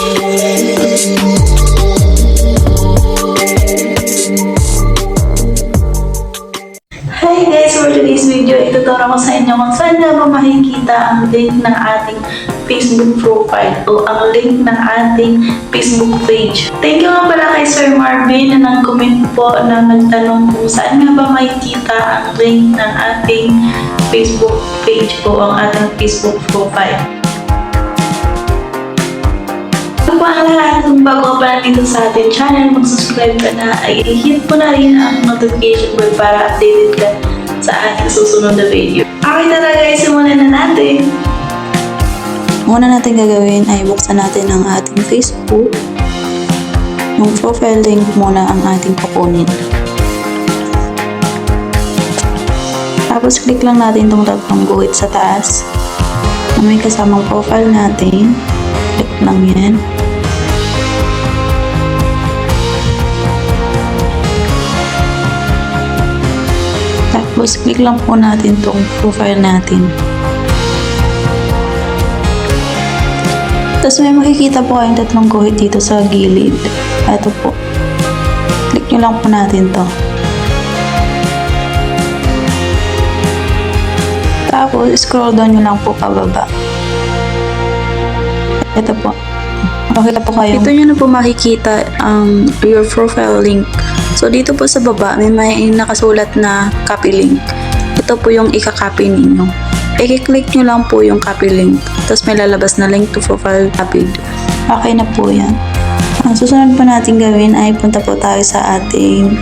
Hi guys! For today's video, ituturo ko sa inyo kung saan nga makikita ang link ng ating Facebook profile o ang link ng ating Facebook page. Thank you nga pala kay Sir Marvin na nag-comment po na nagtanong kung saan nga ba makikita ang link ng ating Facebook page o ang ating Facebook profile. Lahat kung bago ka pa dito sa ating channel, mag-subscribe ka na ay i-hit mo na rin ang notification bell para updated ka sa ating susunod na video. Okay na guys, simulan na natin! Una natin gagawin ay buksan natin ang ating Facebook. Yung profile link muna ang ating kukunin. Tapos click lang natin itong tatlong guhit sa taas. May kasamang profile natin. Click lang yan. Tapos click lang po natin itong profile natin. Tapos may makikita po kayong tatlong guhit dito sa gilid. Ito po. Click nyo lang po natin to. Tapos scroll down nyo lang po pababa. Ito po. Makita po kayo. Dito nyo na po makikita ang your profile link. So dito po sa baba may may nakasulat na copy link. Ito po yung ika-copy ninyo i-click nyo lang po yung copy link. Tapos may lalabas na link to profile copied. Okay na po yan. Ang susunod po natin gawin ay punta po tayo sa ating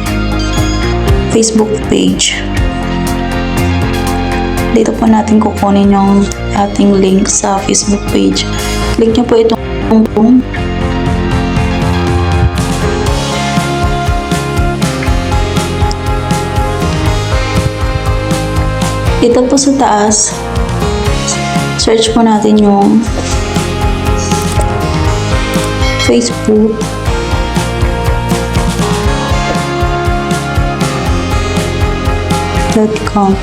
Facebook page. Dito po natin kukunin yung ating link sa Facebook page. Click nyo po itong Dito po sa taas, search po natin yung Facebook. .com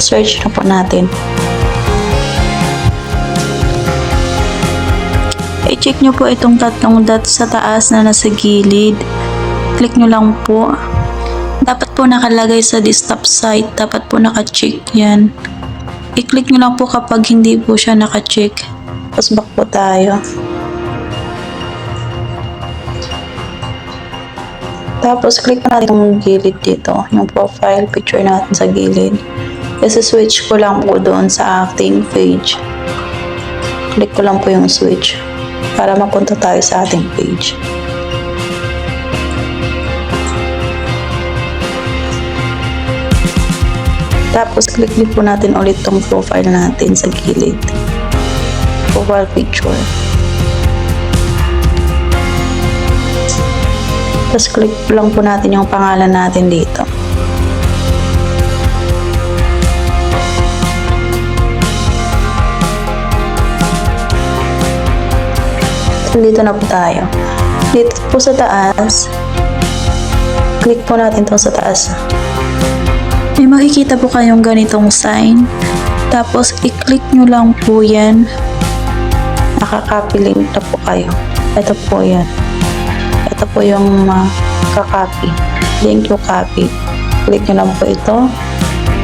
Search na po natin. I-check nyo po itong tatlong dots sa taas na nasa gilid. Click nyo lang po. Dapat po nakalagay sa desktop site. Dapat po naka-check yan. I-click nyo lang po kapag hindi po siya naka-check. Tapos back po tayo. Tapos click po natin yung gilid dito. Yung profile picture natin sa gilid. Kasi switch ko lang po doon sa ating page. Click ko lang po yung switch para mapunta tayo sa ating page. Tapos, click din po natin ulit tong profile natin sa gilid. Profile picture. Tapos, click lang po natin yung pangalan natin dito. Dito na po tayo. Dito po sa taas, click po natin to sa taas. Makikita po kayong ganitong sign. Tapos, i-click nyo lang po yan. Nakaka-copy link na po kayo. Ito po yan. Ito po yung makaka-copy. Link to copy. Click nyo lang po ito.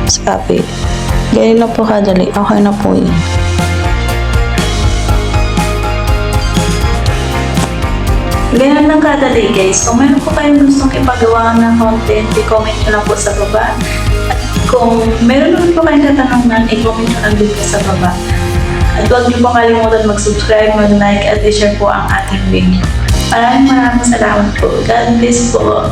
Tapos copy. Ganyan lang po kadali. Okay na po yan. Ganyan lang kadali guys. Kung meron po kayong gustong ipagawa ng content, i-comment nyo lang po sa baba. Kung meron naman po kayong katanungan, i-comment lang dito sa baba. At huwag niyo po kalimutan mag-subscribe, mag-like, at i-share po ang ating video. Maraming maraming salamat po. God bless po.